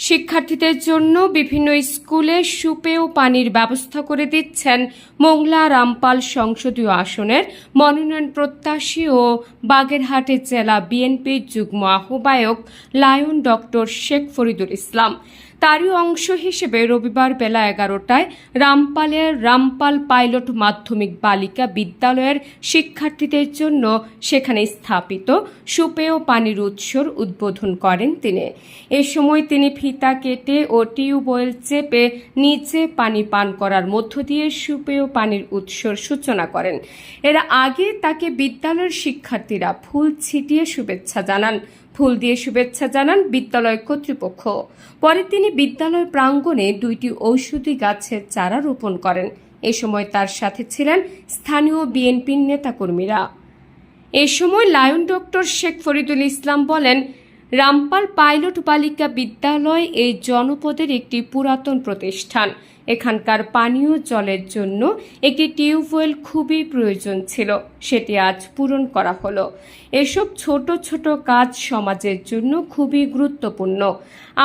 শিক্ষার্থীদের জন্য বিভিন্ন স্কুলে সুপেয় পানির ব্যবস্থা করে দিচ্ছেন মোংলা রামপাল সংসদীয় আসনের মনোনয়ন প্রত্যাশী ও বাগেরহাটে জেলা বিএনপির যুগ্ম আহ্বায়ক লায়ন ডক্টর শেখ ফরিদুল ইসলাম। তারই অংশ হিসেবে রবিবার বেলা এগারোটায় রামপালের রামপাল পাইলট মাধ্যমিক বালিকা বিদ্যালয়ের শিক্ষার্থীদের জন্য সেখানে স্থাপিত সুপেয় পানির উৎসর উদ্বোধন করেন তিনি। এ সময় তিনি ফিতা কেটে ও টিউবওয়েল চেপে নিচে পানি পান করার মধ্য দিয়ে সুপেয় পানির উৎসর সূচনা করেন। এর আগে তাকে বিদ্যালয়ের শিক্ষার্থীরা ফুল ছিটিয়ে শুভেচ্ছা জানান। ফুল দিয়ে শুভেচ্ছা জানান বিদ্যালয় কর্তৃপক্ষ। পরে তিনি বিদ্যালয় প্রাঙ্গণে দুইটি ঔষধি গাছের চারা রোপণ করেন। এ সময় তার সাথে ছিলেন স্থানীয় বিএনপির নেতাকর্মীরা। এ সময় লায়ন ডক্টর শেখ ফরিদুল ইসলাম বলেন, রামপাল পাইলট বালিকা বিদ্যালয় এই জনপদের একটি পুরাতন প্রতিষ্ঠান। এখানকার পানীয় জলের জন্য একটি টিউবওয়েল খুবই প্রয়োজন ছিল, সেটি আজ পূরণ করা হলো। এসব ছোট ছোট কাজ সমাজের জন্য খুবই গুরুত্বপূর্ণ।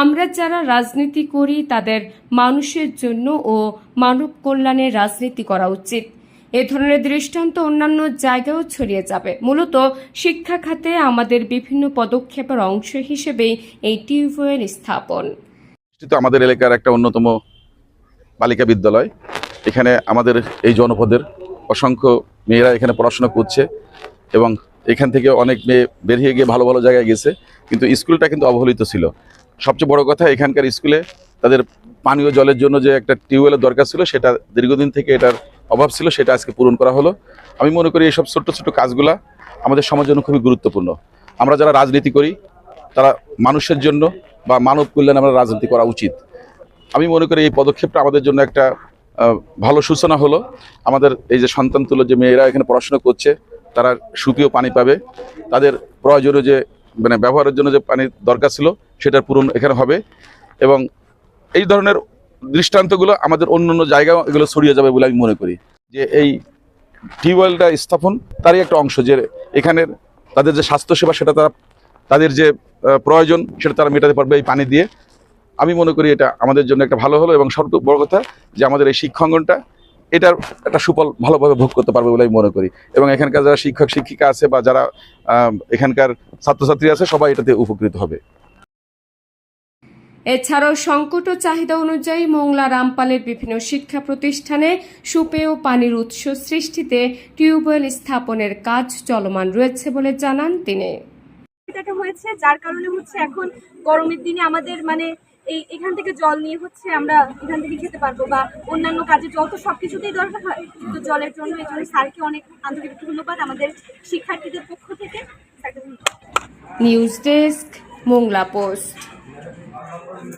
আমরা যারা রাজনীতি করি, তাদের মানুষের জন্য ও মানব কল্যাণে রাজনীতি করা উচিত। এ ধরনের দৃষ্টান্ত অন্যান্য জায়গায়ও ছড়িয়ে যাবে। মূলত শিক্ষা খাতে আমাদের বিভিন্ন পদক্ষেপের অংশ হিসেবেই এই টিউবওয়েল স্থাপন। আমাদের এলাকার একটা অন্যতম বালিকা বিদ্যালয়। এখানে আমাদের এই জনপদের অসংখ্য মেয়েরা এখানে পড়াশোনা করছে এবং এখান থেকে অনেক মেয়ে বেরিয়ে গিয়ে ভালো ভালো জায়গায় গেছে, কিন্তু স্কুলটা কিন্তু অবহেলিত ছিল। সবচেয়ে বড় কথা, এখানকার স্কুলে তাদের পানীয় জলের জন্য যে একটা টিউবওয়েলের দরকার ছিল, সেটা দীর্ঘদিন থেকে এটার অভাব ছিল, সেটা আজকে পূরণ করা হলো। আমি মনে করি এইসব ছোট্ট ছোট্ট কাজগুলা আমাদের সমাজের জন্য খুবই গুরুত্বপূর্ণ। আমরা যারা রাজনীতি করি, তারা মানুষের জন্য বা মানব কল্যাণে আমরা রাজনীতি করা উচিত। আমি মনে করি এই পদক্ষেপটা আমাদের জন্য একটা ভালো সূচনা হলো। আমাদের এই যে সন্তান তুলো যে মেয়েরা এখানে পড়াশোনা করছে, তারা সুপীয় পানি পাবে। তাদের প্রয়োজনীয় যে মানে ব্যবহারের জন্য যে পানির দরকার ছিল সেটার পূরণ এখানে হবে। এবং এই ধরনের দৃষ্টান্তগুলো আমাদের অন্য অন্য জায়গায় এগুলো ছড়িয়ে যাবে বলে আমি মনে করি। যে এই টিউবওয়েলটা স্থাপন তারই একটা অংশ, যে এখানের তাদের যে স্বাস্থ্যসেবা, সেটা তারা, তাদের যে প্রয়োজন, সেটা তারা মেটাতে পারবে এই পানি দিয়ে। আমি মনে করি এটা আমাদের জন্য একটা ভালো হলো এবং সবচেয়ে বড় কথা যে আমাদের এই শিক্ষাঙ্গনটা এটার একটা সুফল ভালোভাবে ভোগ করতে পারবে বলে আমি মনে করি। এবং এখানকার যারা শিক্ষক শিক্ষিকা আছে বা যারা আহ, এখানকার ছাত্রছাত্রী আছে সবাই এটাতে উপকৃত হবে। এছাড়াও সংকট ও চাহিদা অনুযায়ী মোংলা রামপালের বিভিন্ন শিক্ষা প্রতিষ্ঠানে সুপেয় পানির উৎস সৃষ্টিতে টিউবওয়েল স্থাপনের কাজ চলমান রয়েছে বলে জানান তিনি। এটা হয়েছে যার কারণে হচ্ছে এখন গরমের দিনে আমাদের মানে এই এখান থেকে জল নিয়ে হচ্ছে আমরা এখান থেকে খেতে পারব বা অন্যান্য কাজে জল তো সব কিছুতেই দরকার হয় তো জলের জন্য এই জন্য স্যারকে অনেক আন্তরিক ধন্যবাদ, আমাদের শিক্ষার্থীদের পক্ষ থেকে নিউজ ডেস্ক মোংলা পোস্ট